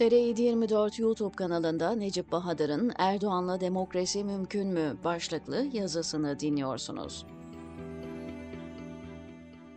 TR724 YouTube kanalında Necip Bahadır'ın Erdoğan'la demokrasi mümkün mü başlıklı yazısını dinliyorsunuz.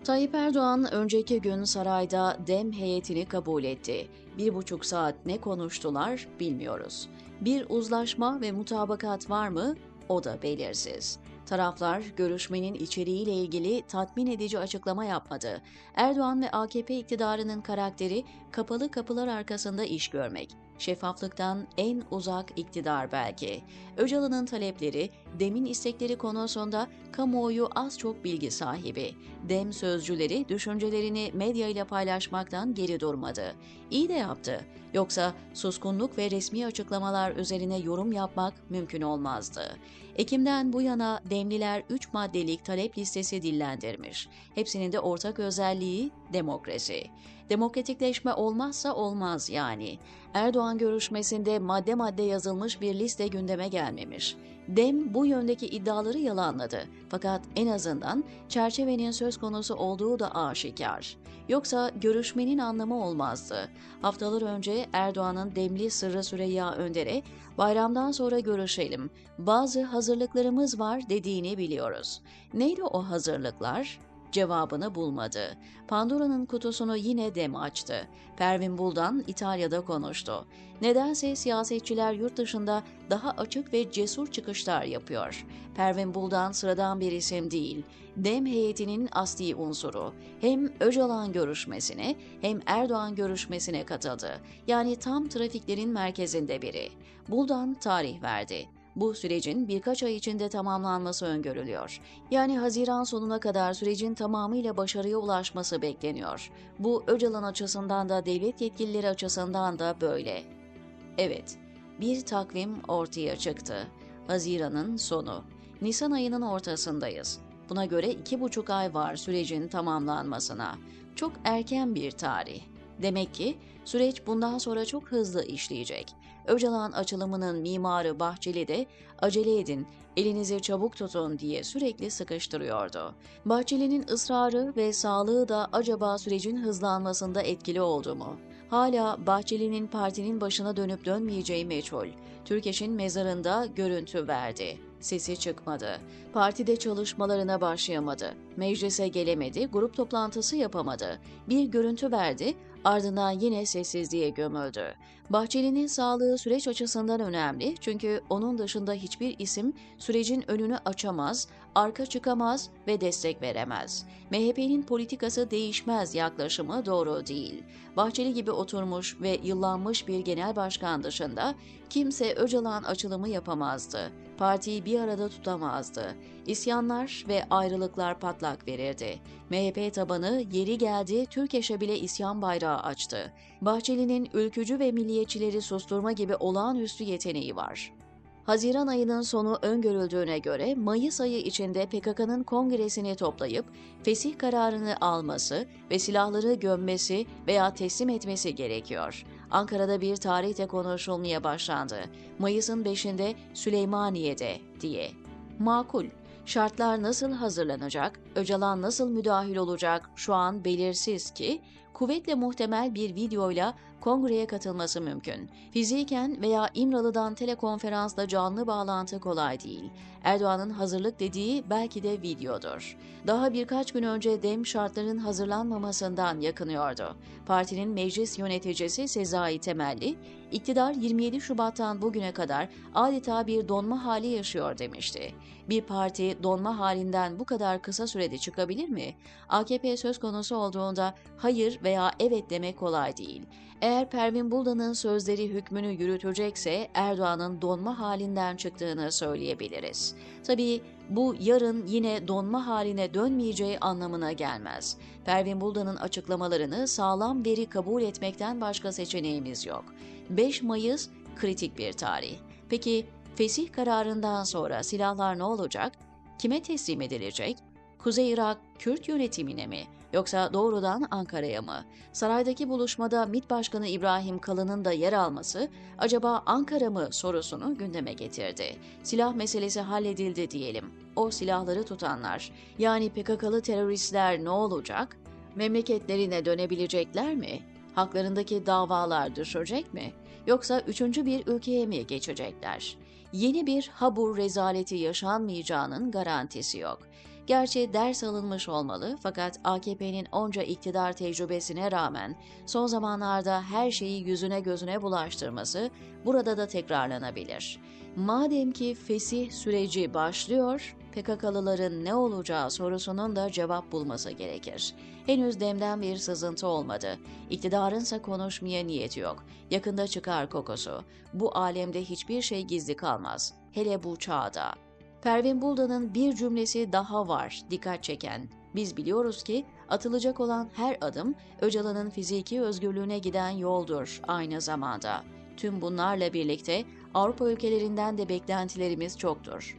Tayyip Erdoğan önceki gün sarayda DEM heyetini kabul etti. Bir buçuk saat ne konuştular bilmiyoruz. Bir uzlaşma ve mutabakat var mı? O da belirsiz. Taraflar görüşmenin içeriğiyle ilgili tatmin edici açıklama yapmadı. Erdoğan ve AKP iktidarının karakteri kapalı kapılar arkasında iş görmek. Şeffaflıktan en uzak iktidar belki. Öcalan'ın talepleri, Dem'in istekleri konusunda kamuoyu az çok bilgi sahibi. Dem sözcüleri düşüncelerini medya ile paylaşmaktan geri durmadı. İyi de yaptı. Yoksa suskunluk ve resmi açıklamalar üzerine yorum yapmak mümkün olmazdı. Ekim'den bu yana Demliler 3 maddelik talep listesi dillendirmiş. Hepsinin de ortak özelliği demokrasi. Demokratikleşme olmazsa olmaz yani. Erdoğan görüşmesinde madde madde yazılmış bir liste gündeme gelmemiş. Dem bu yöndeki iddiaları yalanladı. Fakat en azından çerçevenin söz konusu olduğu da aşikar. Yoksa görüşmenin anlamı olmazdı. Haftalar önce Erdoğan'ın demli Sırrı Süreyya Önder'e bayramdan sonra görüşelim, bazı hazırlıklarımız var dediğini biliyoruz. Neydi o hazırlıklar? Cevabını bulmadı. Pandora'nın kutusunu yine dem açtı. Pervin Buldan İtalya'da konuştu. Nedense siyasetçiler yurt dışında daha açık ve cesur çıkışlar yapıyor. Pervin Buldan sıradan bir isim değil. Dem heyetinin asli unsuru. Hem Öcalan görüşmesine hem Erdoğan görüşmesine katıldı. Yani tam trafiklerin merkezinde biri. Buldan tarih verdi. Bu sürecin birkaç ay içinde tamamlanması öngörülüyor. Yani Haziran sonuna kadar sürecin tamamıyla başarıya ulaşması bekleniyor. Bu Öcalan açısından da devlet yetkilileri açısından da böyle. Evet, bir takvim ortaya çıktı. Haziran'ın sonu. Nisan ayının ortasındayız. Buna göre iki buçuk ay var sürecin tamamlanmasına. Çok erken bir tarih. Demek ki süreç bundan sonra çok hızlı işleyecek. Öcalan açılımının mimarı Bahçeli de acele edin, elinizi çabuk tutun diye sürekli sıkıştırıyordu. Bahçeli'nin ısrarı ve sağlığı da acaba sürecin hızlanmasında etkili oldu mu? Hala Bahçeli'nin partinin başına dönüp dönmeyeceği meçhul. Türkeş'in mezarında görüntü verdi. Sesi çıkmadı. Partide çalışmalarına başlayamadı. Meclise gelemedi, grup toplantısı yapamadı. Bir görüntü verdi, ardından yine sessizliğe gömüldü. Bahçeli'nin sağlığı süreç açısından önemli çünkü onun dışında hiçbir isim sürecin önünü açamaz, arka çıkamaz ve destek veremez. MHP'nin politikası değişmez yaklaşımı doğru değil. Bahçeli gibi oturmuş ve yıllanmış bir genel başkan dışında kimse Öcalan açılımı yapamazdı. Partiyi bir arada tutamazdı. İsyanlar ve ayrılıklar patlak verirdi. MHP tabanı yeri geldi Türkeş'e bile isyan bayrağı açtı. Bahçeli'nin ülkücü ve milliyetçileri susturma gibi olağanüstü yeteneği var. Haziran ayının sonu öngörüldüğüne göre Mayıs ayı içinde PKK'nın kongresini toplayıp fesih kararını alması ve silahları gömmesi veya teslim etmesi gerekiyor. Ankara'da bir tarih de konuşulmaya başlandı. Mayıs'ın 5'inde Süleymaniye'de diye. Makul. Şartlar nasıl hazırlanacak, Öcalan nasıl müdahil olacak şu an belirsiz ki kuvvetle muhtemel bir videoyla kongreye katılması mümkün. Fiziken veya İmralı'dan telekonferansla canlı bağlantı kolay değil. Erdoğan'ın hazırlık dediği belki de videodur. Daha birkaç gün önce dem şartların hazırlanmamasından yakınıyordu. Partinin meclis yöneticisi Sezai Temelli, iktidar 27 Şubat'tan bugüne kadar adeta bir donma hali yaşıyor demişti. Bir parti donma halinden bu kadar kısa sürede çıkabilir mi? AKP söz konusu olduğunda hayır veya evet demek kolay değil. Eğer Pervin Buldan'ın sözleri hükmünü yürütecekse Erdoğan'ın donma halinden çıktığını söyleyebiliriz. Tabii bu yarın yine donma haline dönmeyeceği anlamına gelmez. Pervin Buldan'ın açıklamalarını sağlam veri kabul etmekten başka seçeneğimiz yok. 5 Mayıs kritik bir tarih. Peki fesih kararından sonra silahlar ne olacak? Kime teslim edilecek? Kuzey Irak Kürt yönetimine mi yoksa doğrudan Ankara'ya mı? Saraydaki buluşmada MİT Başkanı İbrahim Kalın'ın da yer alması acaba Ankara mı sorusunu gündeme getirdi. Silah meselesi halledildi diyelim. O silahları tutanlar yani PKK'lı teröristler ne olacak? Memleketlerine dönebilecekler mi? Haklarındaki davalar düşecek mi? Yoksa üçüncü bir ülkeye mi geçecekler? Yeni bir habur rezaleti yaşanmayacağının garantisi yok. Gerçi ders alınmış olmalı fakat AKP'nin onca iktidar tecrübesine rağmen son zamanlarda her şeyi yüzüne gözüne bulaştırması burada da tekrarlanabilir. Madem ki fesih süreci başlıyor, PKK'lıların ne olacağı sorusunun da cevap bulması gerekir. Henüz demden bir sızıntı olmadı. İktidarınsa konuşmaya niyeti yok. Yakında çıkar kokusu. Bu alemde hiçbir şey gizli kalmaz. Hele bu çağda. Pervin Buldan'ın bir cümlesi daha var dikkat çeken. Biz biliyoruz ki atılacak olan her adım Öcalan'ın fiziki özgürlüğüne giden yoldur aynı zamanda. Tüm bunlarla birlikte Avrupa ülkelerinden de beklentilerimiz çoktur.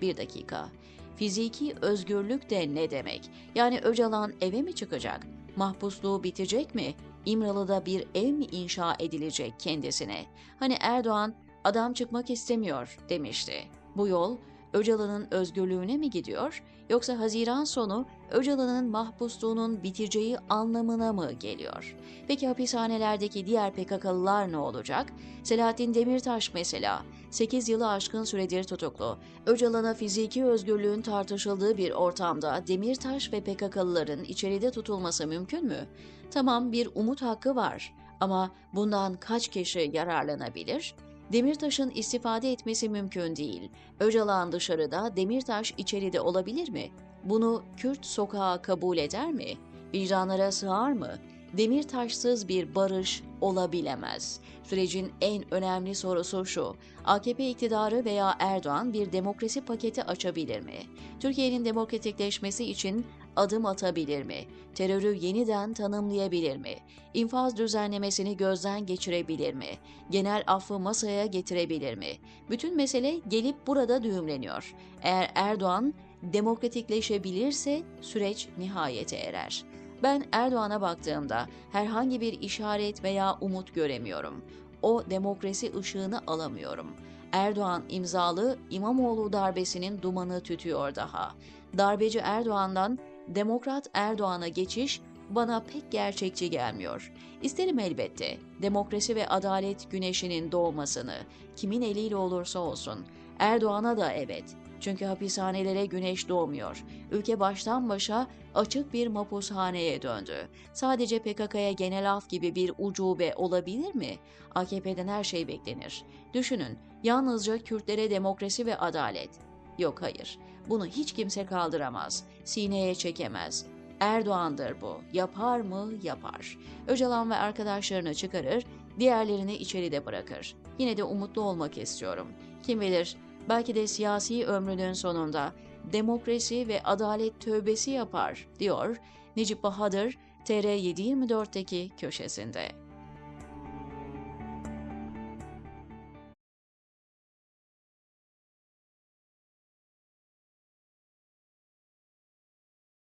Bir dakika. Fiziki özgürlük de ne demek? Yani Öcalan eve mi çıkacak? Mahpusluğu bitecek mi? İmralı'da bir ev mi inşa edilecek kendisine? Hani Erdoğan adam çıkmak istemiyor demişti. Bu yol Öcalan'ın özgürlüğüne mi gidiyor yoksa Haziran sonu Öcalan'ın mahpusluğunun biteceği anlamına mı geliyor? Peki hapishanelerdeki diğer PKK'lılar ne olacak? Selahattin Demirtaş mesela 8 yılı aşkın süredir tutuklu. Öcalan'a fiziki özgürlüğün tartışıldığı bir ortamda Demirtaş ve PKK'lıların içeride tutulması mümkün mü? Tamam bir umut hakkı var ama bundan kaç kişi yararlanabilir? Demirtaş'ın istifade etmesi mümkün değil. Öcalan dışarıda, Demirtaş içeride olabilir mi? Bunu Kürt sokağa kabul eder mi? Vicdanlara sığar mı? Demirtaşsız bir barış olabilemez. Sürecin en önemli sorusu şu. AKP iktidarı veya Erdoğan bir demokrasi paketi açabilir mi? Türkiye'nin demokratikleşmesi için adım atabilir mi? Terörü yeniden tanımlayabilir mi? İnfaz düzenlemesini gözden geçirebilir mi? Genel affı masaya getirebilir mi? Bütün mesele gelip burada düğümleniyor. Eğer Erdoğan demokratikleşebilirse süreç nihayete erer. Ben Erdoğan'a baktığımda herhangi bir işaret veya umut göremiyorum. O demokrasi ışığını alamıyorum. Erdoğan imzalı İmamoğlu darbesinin dumanı tütüyor daha. Darbeci Erdoğan'dan Demokrat Erdoğan'a geçiş bana pek gerçekçi gelmiyor. İsterim elbette demokrasi ve adalet güneşinin doğmasını, kimin eliyle olursa olsun. Erdoğan'a da evet. Çünkü hapishanelere güneş doğmuyor. Ülke baştan başa açık bir mapushaneye döndü. Sadece PKK'ya genel af gibi bir ucube olabilir mi? AKP'den her şey beklenir. Düşünün, yalnızca Kürtlere demokrasi ve adalet. Yok hayır, bunu hiç kimse kaldıramaz, sineye çekemez. Erdoğan'dır bu. Yapar mı? Yapar. Öcalan ve arkadaşlarını çıkarır, diğerlerini içeride bırakır. Yine de umutlu olmak istiyorum. Kim bilir, belki de siyasi ömrünün sonunda demokrasi ve adalet tövbesi yapar, diyor Necip Bahadır TR724'teki köşesinde.